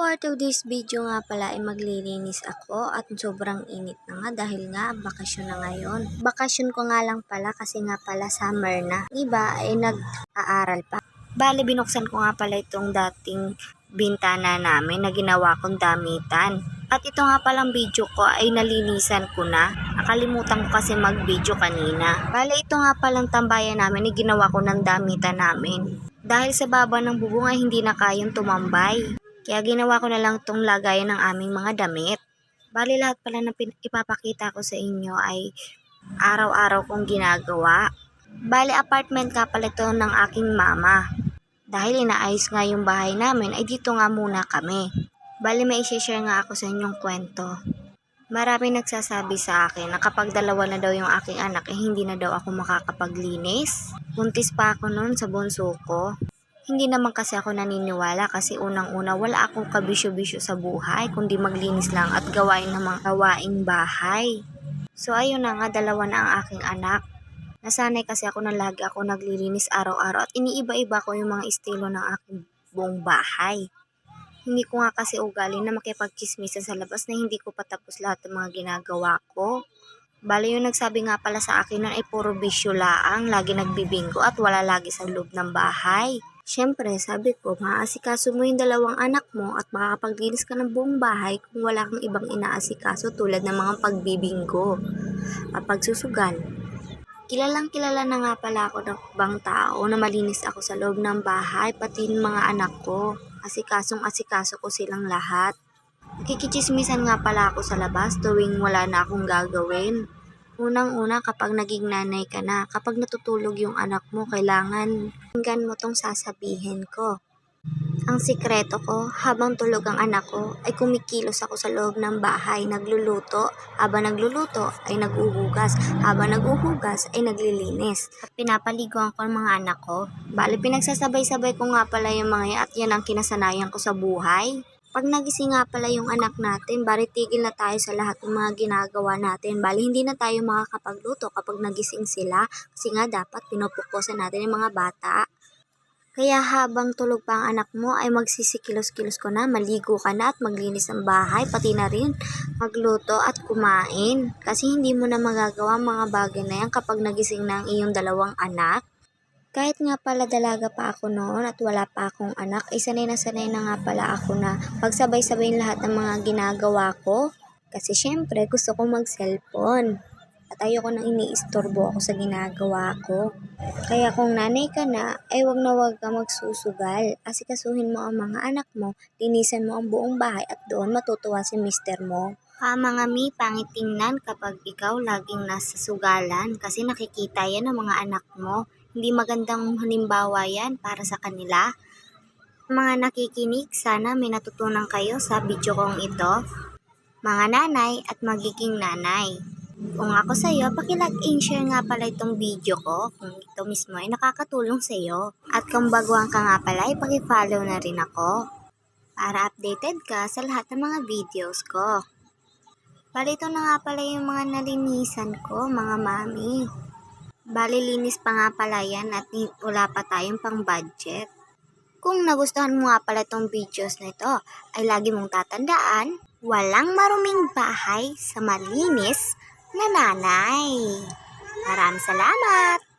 for today's video nga pala ay maglilinis ako at sobrang init na nga dahil nga bakasyon na ngayon. Bakasyon ko nga lang pala kasi nga pala summer na. Iba ay nag-aaral pa. Bale, binuksan ko nga pala itong dating bintana namin na ginawa kong damitan. At ito nga palang video ko ay nalinisan ko na. Nakalimutan ko kasi mag-video kanina. Bale, ito nga palang tambayan namin ay ginawa ko ng damitan namin. Dahil sa baba ng bubong ay hindi na kayang tumambay. Kaya ginawa ko na lang itong lagayan ng aming mga damit. Bali lahat pala na ipapakita ko sa inyo ay araw-araw kong ginagawa. Bali apartment ka pala ito ng aking mama. Dahil inaayos nga yung bahay namin ay dito nga muna kami. Bali may share nga ako sa inyong kwento. Marami nagsasabi sa akin na kapag dalawa na daw yung aking anak eh hindi na daw ako makakapaglinis. Buntis pa ako noon sa bunso ko. Hindi naman kasi ako naniniwala kasi unang-una wala akong kabisyo-bisyo sa buhay kundi maglinis lang at gawain ng mga gawaing bahay. So ayun na nga, dalawa na ang aking anak. Nasanay kasi ako na lagi ako naglilinis araw-araw at iniiba-iba ko yung mga estilo ng aking buong bahay. Hindi ko nga kasi ugali na makipagkismisan sa labas na hindi ko patapos lahat ng mga ginagawa ko. Bale yung nagsabi nga pala sa akin nun ay puro bisyo laang, lagi nagbibinggo at wala lagi sa loob ng bahay. Siyempre, sabi ko, maaasikaso mo yung dalawang anak mo at makakapaglinis ka ng buong bahay kung wala kang ibang inaasikaso tulad ng mga pagbibinggo at pagsusugal. Kilalang kilala na nga pala ako ng ibang tao na malinis ako sa loob ng bahay, pati yung mga anak ko. Asikasong asikaso ko silang lahat. Nakikichismisan nga pala ako sa labas tuwing wala na akong gagawin. Unang-una kapag naging nanay ka na, kapag natutulog yung anak mo, kailangan hinggan mo tong sasabihin ko. Ang sikreto ko, habang tulog ang anak ko, ay kumikilos ako sa loob ng bahay, nagluluto. Habang nagluluto, ay naguhugas. Habang naguhugas, ay naglilinis. At pinapaliguan ko ang mga anak ko. Bali, pinagsasabay-sabay ko nga pala yung mga yan at yan ang kinasanayan ko sa buhay. Pag nagising nga pala yung anak natin, bali tigil na tayo sa lahat ng mga ginagawa natin. Bali hindi na tayo makakapagluto kapag nagising sila kasi nga dapat pinupukosan natin yung mga bata. Kaya habang tulog pa ang anak mo ay magsisikilos-kilos ko na, maligo ka na at maglinis ng bahay, pati na rin magluto at kumain. Kasi hindi mo na magagawa mga bagay na yan kapag nagising na ang iyong dalawang anak. Kahit nga pala dalaga pa ako noon at wala pa akong anak, ay na sanay na nga pala ako na pagsabay-sabayin lahat ng mga ginagawa ko. Kasi syempre gusto ko mag-cellphone. At ayoko nang iniistorbo ako sa ginagawa ko. Kaya kung nanay ka na, ay wag na wag ka magsusugal. Asikasuhin mo ang mga anak mo, linisan mo ang buong bahay at doon matutuwa si mister mo. Ah, mga mi, pangit tingnan kapag ikaw laging nasa sugalan kasi nakikita yan ng mga anak mo. Hindi magandang halimbawa yan para sa kanila. Mga nakikinig, sana may natutunan kayo sa video kong ito. Mga nanay at magiging nanay. Kung ako sa iyo, paki-like and share nga pala itong video ko kung ito mismo ay nakakatulong sa iyo. At kung baguhan ka nga pala, paki-follow na rin ako para updated ka sa lahat ng mga videos ko. Bali, ito na nga pala yung mga nalinisan ko, mga mami. Bali, linis pa nga pala yan at wala pa tayong pang budget. Kung nagustuhan mo nga pala itong videos na ito, ay lagi mong tatandaan, walang maruming bahay sa malinis na nanay. Maraming salamat!